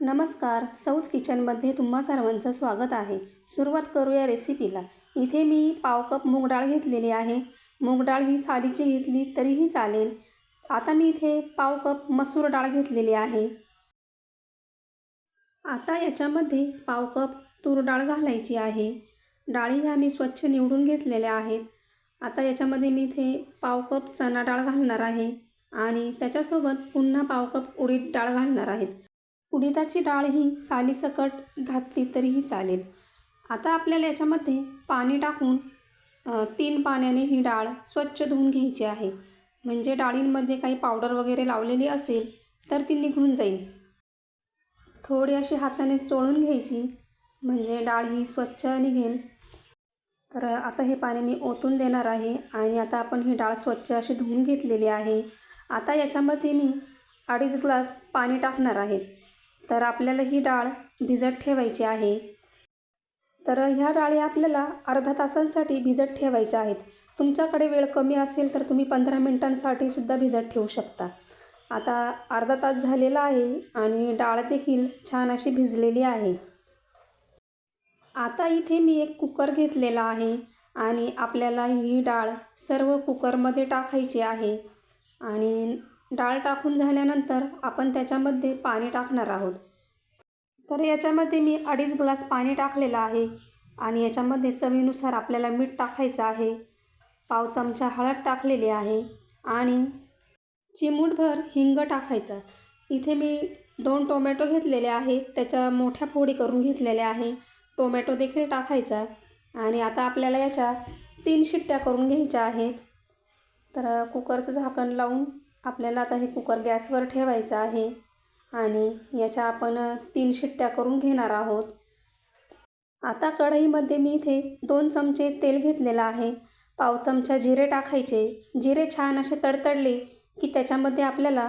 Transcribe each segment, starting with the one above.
नमस्कार सौज किचनमध्ये तुम्हा सर्वांचं स्वागत आहे. सुरुवात करूया रेसिपीला. इथे मी पाव कप मूग डाळ घेतलेली आहे. मूग डाळ ही सालीची घेतली तरीही चालेल. आता मी इथे पाव कप मसूर डाळ घेतलेली आहे. आता याच्यामध्ये पाव कप तूर डाळ घालायची आहे. डाळी ह्या मी स्वच्छ निवडून घेतलेल्या आहेत. आता याच्यामध्ये मी इथे पाव कप चणा डाळ घालणार आहे आणि त्याच्यासोबत पुन्हा पाव कप उडीद डाळ घालणार आहेत. उडीदाची डाळ ही सालीसकट घातली तरीही चालेल. आता आपल्याला याच्यामध्ये पाणी टाकून तीन पाण्याने ही डाळ स्वच्छ धुवून घ्यायची आहे. म्हणजे डाळींमध्ये काही पावडर वगैरे लावलेली असेल तर ती निघून जाईल. थोडी अशी हाताने चोळून घ्यायची म्हणजे डाळ ही स्वच्छ निघेल तर आता हे पाणी मी ओतून देणार आहे आणि आता आपण ही डाळ स्वच्छ अशी धुवून घेतलेली आहे. आता याच्यामध्ये मी अडीच ग्लास पाणी टाकणार आहे. तर आपल्याला ही डाळ भिजत ठेवायची आहे. तर ह्या डाळी आपल्याला अर्धा तासांसाठी भिजत ठेवायच्या आहेत. तुमच्याकडे वेळ कमी असेल तर तुम्ही पंधरा मिनटांसाठी सुद्धा भिजत ठेवू शकता. आता अर्धा तास झालेला आहे आणि डाळ देखील छान अशी भिजलेली आहे. आता इथे मी एक कुकर घेतलेला आहे आणि आपल्याला ही डाळ सर्व कुकरमध्ये टाकायची आहे. आणि डाळ टाकून झाल्यानंतर आपण त्याच्यामध्ये पाणी टाकणार आहोत. तर याच्यामध्ये मी अडीच ग्लास पाणी टाकलेलं आहे आणि याच्यामध्ये चवीनुसार आपल्याला मीठ टाकायचं आहे. पाव चमचा हळद टाकलेली आहे आणि चिमूटभर हिंग टाकायचं. इथे मी दोन टोमॅटो घेतलेले आहेत त्याच्या मोठ्या फोडी करून घेतलेल्या आहे. टोमॅटो देखील टाकायचा आणि आता आपल्याला याच्या तीन शिट्ट्या करून घ्यायच्या आहेत. तर कुकरचं झाकण लावून आपल्याला आता हे कुकर गॅसवर ठेवायचं आहे. आणि याच्या आपण तीन शिट्ट्या करून घेणार आहोत. आता कढईमध्ये मी इथे दोन चमचे तेल घेतलेलं आहे. पाव चमचा जिरे टाकायचे. जिरे छान असे तडतडले की त्याच्यामध्ये आपल्याला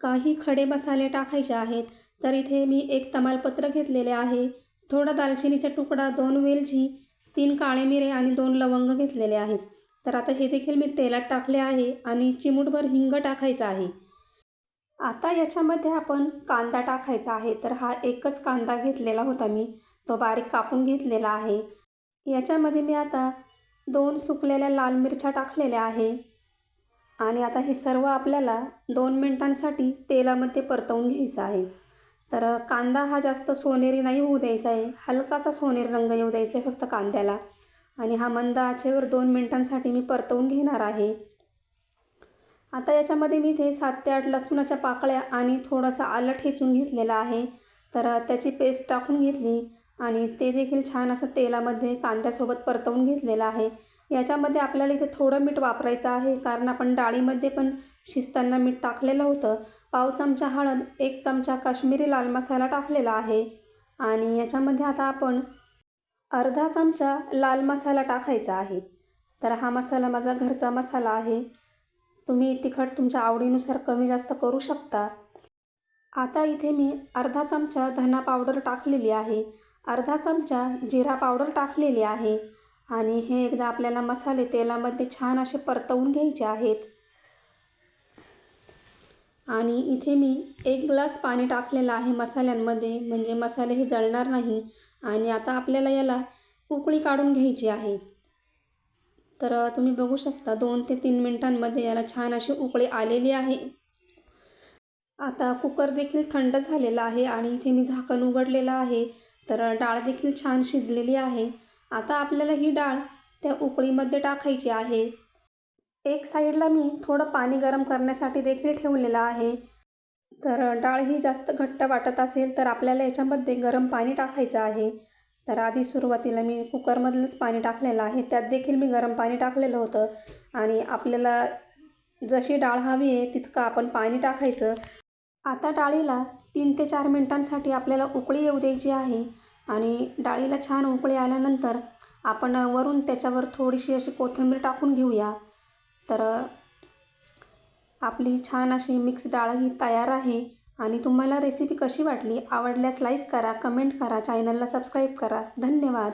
काही खडे मसाले टाकायचे आहेत. तर इथे मी एक तमालपत्र घेतलेले आहे. थोडा दालचिनीचा तुकडा दोन वेलची तीन काळे मिरे आणि दोन लवंग घेतलेले आहेत. तर आता हे देखील मी तेलात टाकले आहे आणि चिमूटभर हिंग टाकायचं आहे. आता याच्यामध्ये आपण कांदा टाकायचा आहे तर हा एकच कांदा घेतलेला होता मी. तो बारीक कापून घेतलेला आहे. याच्यामध्ये मी आता दोन सुकलेल्या लाल मिरच्या टाकलेल्या आहे. आणि आता हे सर्व आपल्याला दोन मिनटांसाठी तेलामध्ये परतवून घ्यायचं आहे. तर कांदा हा जास्त सोनेरी नाही होऊ द्यायचा आहे. हलकासा सोनेरी रंग येऊ द्यायचा आहे फक्त कांद्याला. आणि हा मंद आचेवर दोन मिनटांसाठी मी परतवून घेणार आहे. आता याच्यामध्ये मी इथे सात ते आठ लसणाच्या पाकळ्या आणि थोडंसं आलं ठेचून घेतलेलं आहे. तर त्याची पेस्ट टाकून घेतली आणि ते देखील छान असं तेलामध्ये कांद्यासोबत परतवून घेतलेलं आहे. याच्यामध्ये आपल्याला इथे थोडं मीठ वापरायचं आहे कारण आपण डाळीमध्ये पण शिजताना मीठ टाकलेलं होतं. पाव चमचा हळद एक चमचा काश्मीरी लाल मसाला टाकलेला आहे. आणि याच्यामध्ये आता आपण अर्धा चमचा लाल मसाला टाकायचा आहे. तर हा मसाला माझा घरचा मसाला आहे. तुम्ही तिखट तुमच्या आवडीनुसार कमी जास्त करू शकता. आता इथे मी अर्धा चमचा धना पावडर टाकलेली आहे. अर्धा चमचा जिरा पावडर टाकलेली आहे. आणि हे एकदा आपल्याला मसाले तेलामध्ये छान असे परतवून घ्यायचे आहेत. आणि इथे मी एक ग्लास पाणी टाकलेलं आहे मसाल्यांमध्ये. म्हणजे मसाले हे जळणार नाही. आणि आता आपल्याला याला उकळी काढून घ्यायची आहे. तर तुम्ही बघू शकता दोन ते तीन मिनटांमध्ये याला छान अशी उकळी आलेली आहे. आता कुकर देखील थंड झालेला आहे आणि इथे मी झाकण उघडलेलं आहे. तर डाळ देखील छान शिजलेली आहे. आता आपल्याला ही डाळ त्या उकळीमध्ये टाकायची आहे. एक साईडला मी थोडं पाणी गरम करण्यासाठी देखील ठेवलेलं आहे. तर डाळ ही जास्त घट्ट वाटत असेल तर आपल्याला याच्यामध्ये गरम पाणी टाकायचं आहे. तर आधी सुरुवातीला मी कुकरमधलंच पाणी टाकलेलं आहे. त्यात देखील मी गरम पाणी टाकलेलं होतं. आणि आपल्याला जशी डाळ हवी आहे तितकं आपण पाणी टाकायचं. आता डाळीला तीन ते चार मिनटांसाठी आपल्याला उकळी येऊ द्यायची आहे. आणि डाळीला छान उकळी आल्यानंतर आपण वरून त्याच्यावर थोडीशी अशी कोथिंबीर टाकून घेऊया. तर आपली छान अशी मिक्स डाळ ही तयार आहे. आणि तुम्हाला रेसिपी कशी वाटली आवडल्यास लाईक करा कमेंट करा चॅनलला सबस्क्राईब करा. धन्यवाद.